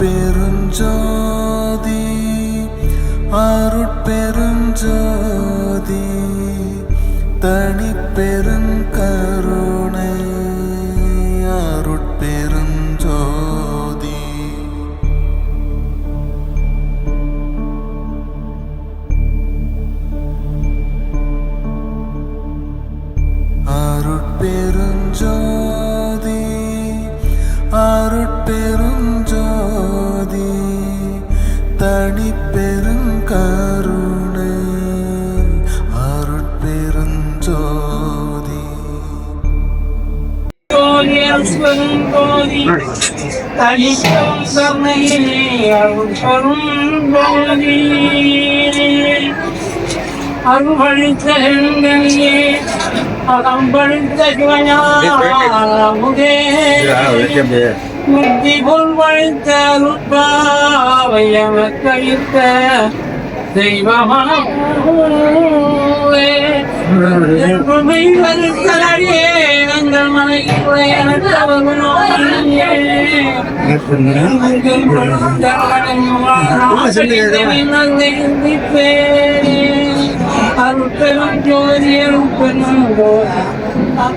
பெருஞ்சோதி அருட்பெருஞ்சோதி தனிப்பெருங்கரு അണിപ്പെരും കാരുണ അരുട്പെരും ജ്യോതി അലിക്കും സമയിലേ അറുപറും ഗോതി അറുപഴുത്തേ അകമ്പഴുത്ത ശിവനാ മുഖേ சிவஞானமுதே முக்தி பொருள்பழித்த அருட்பாவையமக்களித்த தெய்வமாவே எங்கள் மனைவிக்குள்ளே அருட்பெரும் ஜோதி அருட்பெரும்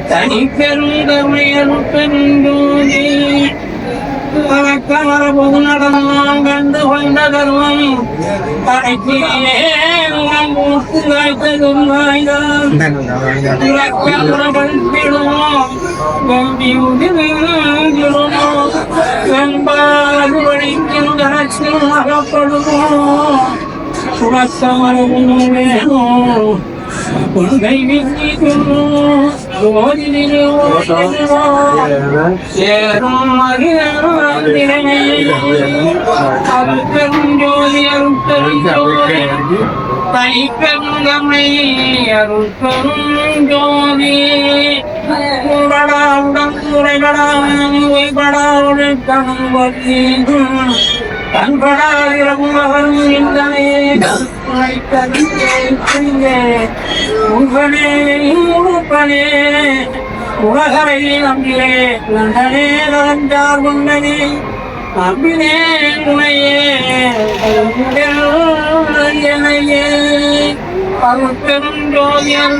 தனி பெருந்தமை அருட்பெரும் ஜோதி. வணக்கமர பொது நடனம் கண்டு கொண்ட தர்மம். கடைசியே வேணும். வாய்தான் தைப்பெருங்கமை அருள் பெரும் ஜோதி உடடா உடன் உரைபடா உரைபடா உழைக்கணும் வந்தீங்கும் கண்படா இரவும் அவரும் உங்களே உறுப்பனே உலகரை நம்பிலே நந்தனே நலஞ்சார் கொண்டனே அம்பினே உனையே ஜோதியன்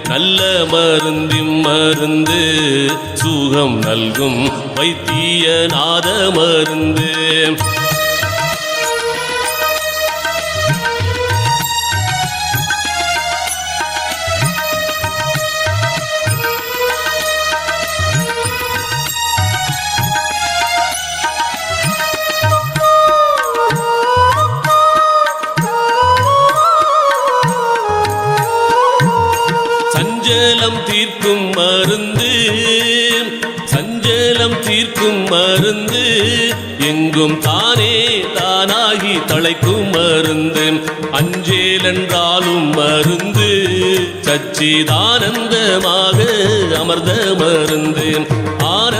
நல்ல மருந்தி மருந்து சுகம் நல்கும் வைத்திய நாத மருந்து. சஞ்சலம் தீர்க்கும் மருந்து எங்கும் தானே தானாகி தலைக்கும் மருந்து. அஞ்சேலென்றாலும் மருந்து சச்சிதானந்தமாக அமர்ந்த மருந்து.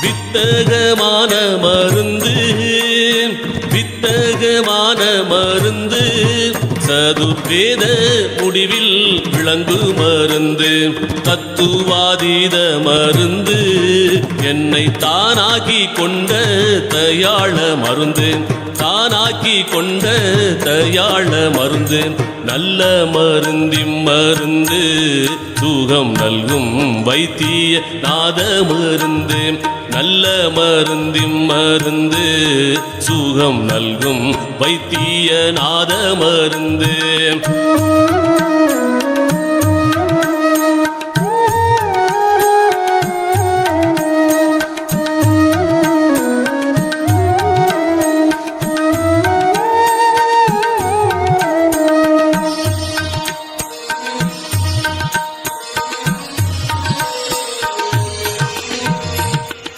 வித்தகமான மருந்து வித்தகமான மருந்து. சதுர்வேத முடிவில் விளங்கு மருந்து தத்துவாதீத மருந்து. என்னை தானாகி கொண்ட தயாள மருந்து. தானாக்கி கொண்ட தயாள மருந்து நல்ல மருந்தி மருந்து சுகம் நல்கும் வைத்திய நாத மருந்து நல்ல மருந்தி மருந்து சுகம் நல்கும் வைத்திய நாத மருந்து.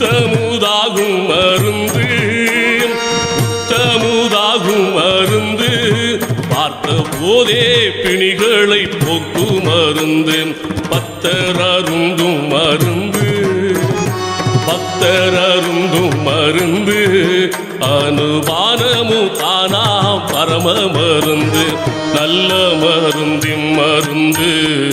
உத்தமுதாகும் மருந்து. உத்தமுதாகும் மருந்து. பார்த்த போதே பிணிகளை போக்கு மருந்து. பத்தர் அருந்தும் மருந்து. பக்தர் அருந்தும் மருந்து. அனுபானமு தானா பரம மருந்து. நல்ல மருந்தின் மருந்து.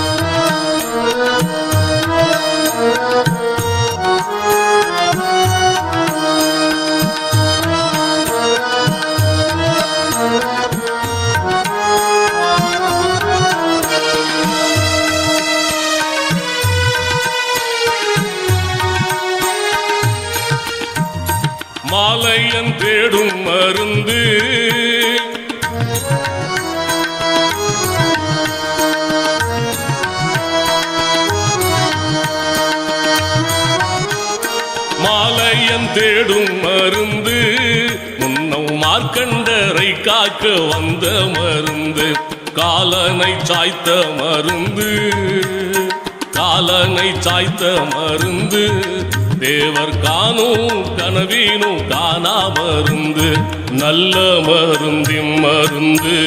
மாலையன் தேடும் மருந்து. மாலையன் தேடும் மருந்து. முன்னம் மார்க்கண்டரை காக்க வந்த மருந்து. காலனை சாய்த்த மருந்து. காலனை சாய்த்த மருந்து. தேவர் காணும் கனவீனும் காணா மருந்து நல்ல மருந்தி மருந்து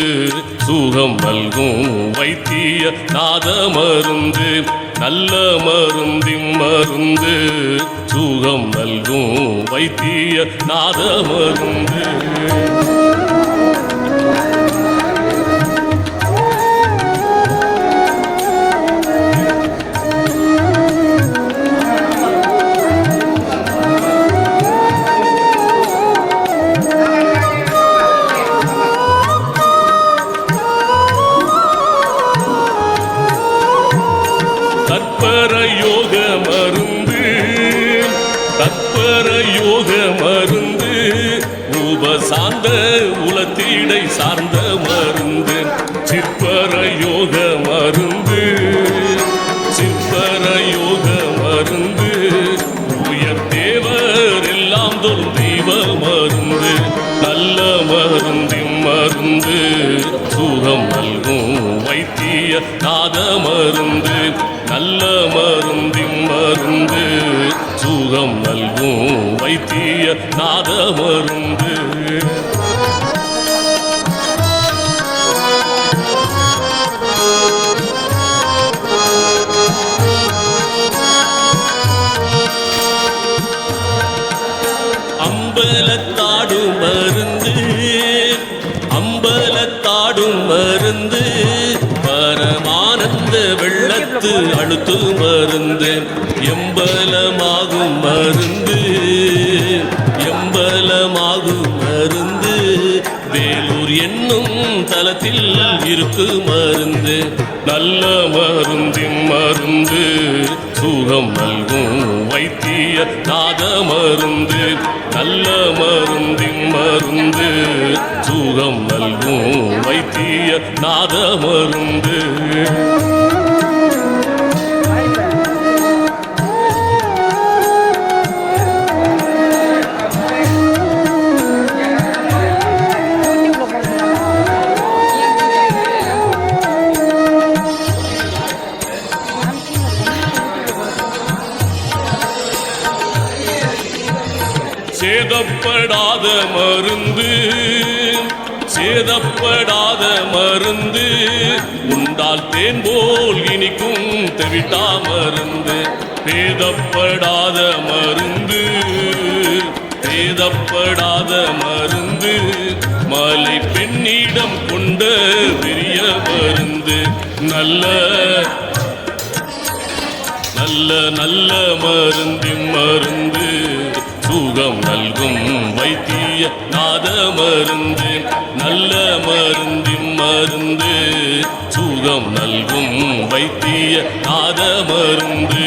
சுகம் நல்கும் வைத்திய நாத மருந்து நல்ல மருந்தி மருந்து சுகம் நல்கும் வைத்திய நாத மருந்து. சிற்பரயோக மருந்து சிற்பரயோக மருந்து. உயர் தேவர் எல்லாம் தொல் தெய்வ மருந்து நல்ல மருந்தின் மருந்து. சுகம் நல்கும் வைத்திய நாத மருந்து நல்ல மருந்தின் மருந்து. சுகம் நல்கும் வைத்திய நாத மருந்து. என்னும் தலத்தில் இருக்கு மருந்து. நல்ல மருந்தின் மருந்து. சுகம் நல்கும் வைத்திய நாத மருந்து. நல்ல மருந்தின் மருந்து. சுகம் நல்கும் வைத்திய நாத மருந்து. சேதப்படாத மருந்து சேதப்படாத மருந்து. உண்டால் தேன் போல் இனிக்கும் தெவிட்டா மருந்து. பேதப்படாத மருந்து பேதப்படாத மருந்து. மலை பெண்ணிடம் கொண்ட பெரிய மருந்து. நல்ல நல்ல நல்ல மருந்து மருந்து. சுகம் நல்கும் வைத்திய நாத மருந்து நல்ல மருந்து மருந்து. சுகம் நல்கும் வைத்திய நாத மருந்து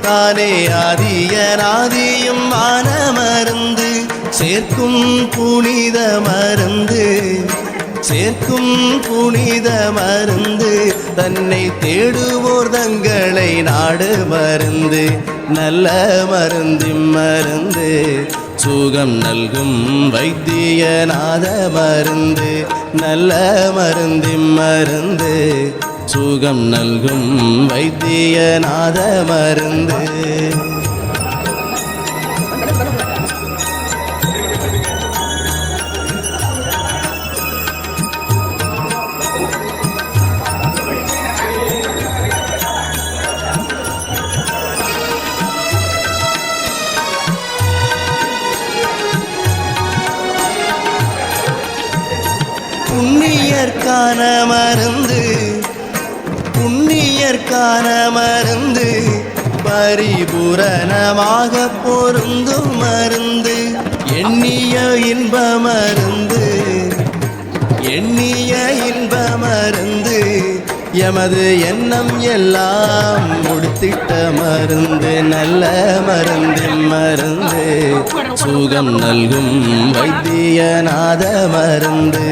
தானே ஆதியனாதியும் மான மருந்து சேர்க்கும் புனித மருந்து. சேர்க்கும் புனித மருந்து. தன்னை தேடுவோர் தங்களை நாடு மருந்து. நல்ல மருந்து மருந்து. சுகம் நல்கும் வைத்தியநாத மருந்து. நல்ல மருந்து மருந்து. சுகம் நல்கும் வைத்தியநாத மருந்து புண்ணியர்க்கான மருந்து. இதற்கான மருந்து பரிபூரணமாக பொருந்தும் மருந்து. எண்ணிய இன்ப மருந்து எண்ணிய இன்ப மருந்து எமது எண்ணம் எல்லாம் முடித்திட்ட மருந்து நல்ல மருந்து மருந்து. சுகம் நல்கும் வைத்தியநாத மருந்து.